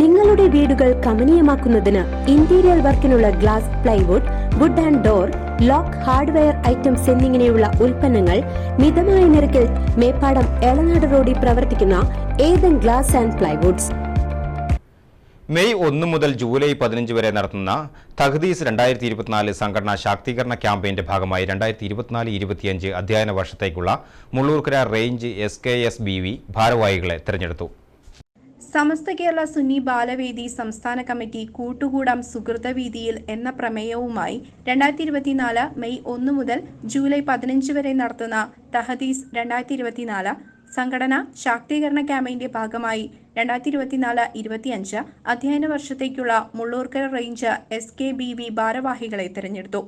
നിങ്ങളുടെ വീടുകൾ കമനീയമാക്കുന്നതിന് interior വർക്കിനുള്ള glass plywood wood and door lock hardware items എന്നിങ്ങനെയുള്ള ഉൽപ്പന്നങ്ങൾ മിതമായ നിരക്കിൽ മേപ്പാടം എളനാട് റോഡിൽ പ്രവർത്തിക്കുന്ന Ethan glass and plywoods May ഒന്ന് മുതൽ ജൂലൈ പതിനഞ്ച് വരെ നടത്തുന്ന തഹദീസ് രണ്ടായിരത്തി ഇരുപത്തിനാല് സംഘടനാ ശാക്തീകരണ ക്യാമ്പയിന്റെ ഭാഗമായി രണ്ടായിരത്തി ഇരുപത്തിനാല് ഇരുപത്തിയഞ്ച് അധ്യയന വർഷത്തേക്കുള്ള Mullurkara range S K S B V ഭാരവാഹികളെ തെരഞ്ഞെടുത്തു. സമസ്ത കേരള സുന്നി ബാലവേദി സംസ്ഥാന കമ്മിറ്റി കൂട്ടുകൂടാം സുഹൃതവീതിയിൽ എന്ന പ്രമേയവുമായി രണ്ടായിരത്തി ഇരുപത്തിനാല് മെയ് ഒന്ന് മുതൽ ജൂലൈ പതിനഞ്ച് വരെ നടത്തുന്ന തഹദീസ് രണ്ടായിരത്തി ഇരുപത്തിനാല് സംഘടന ശാക്തീകരണ ക്യാമ്പയിന്റെ ഭാഗമായി രണ്ടായിരത്തി ഇരുപത്തിനാല് ഇരുപത്തിയഞ്ച് അധ്യയന വർഷത്തേക്കുള്ള Mullurkara range S K B V ഭാരവാഹികളെ തെരഞ്ഞെടുത്തു.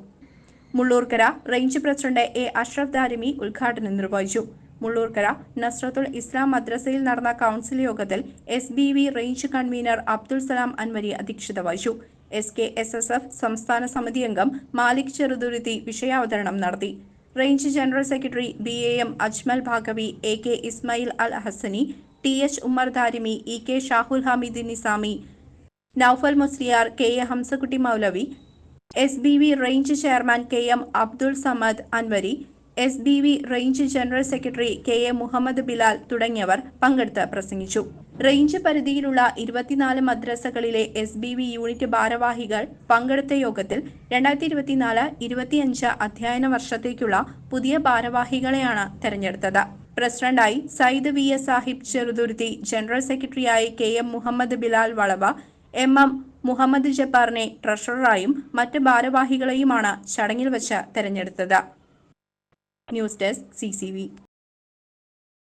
Mullurkara range president A Ashraf Darimi ഉദ്ഘാടനം നിർവഹിച്ചു. മുള്ളൂർക്കര നസ്രത്തുൽ ഇസ്ലാം മദ്രസയിൽ നടന്ന കൗൺസിൽ യോഗത്തിൽ S B V range convener Abdul Salam Anvari അധ്യക്ഷത വഹിച്ചു. S K S S F സംസ്ഥാന സമിതി അംഗം മാലിക് ചെറുതുരുത്തി വിഷയാവതരണം നടത്തി. Range general secretary B A M Ajmal Bhagavi A K Ismail Al Hasani T H Ummer Darimi E K Shahul Hameed Nizami Noufal Musliyar K A Hamzakutty Moulavi S B V range chairman K M Abdul Samad Anvari S B V range general secretary K A Muhammad Bilal തുടങ്ങിയവർ പങ്കെടുത്ത് പ്രസംഗിച്ചു. Range പരിധിയിലുള്ള ഇരുപത്തിനാല് മദ്രസകളിലെ S B V unit ഭാരവാഹികൾ പങ്കെടുത്ത യോഗത്തിൽ രണ്ടായിരത്തി ഇരുപത്തിനാല് ഇരുപത്തിയഞ്ച് അധ്യയന വർഷത്തേക്കുള്ള പുതിയ ഭാരവാഹികളെയാണ് തെരഞ്ഞെടുത്തത്. പ്രസിഡന്റായി Sayyid V S Sahib Cheruthuruthi general സെക്രട്ടറിയായി K M Muhammad Bilal Valava M M Muhammad ജബ്ബാറിനെ ട്രഷററായും മറ്റ് ഭാരവാഹികളെയുമാണ് ചടങ്ങിൽ വച്ച് തെരഞ്ഞെടുത്തത്. News desk C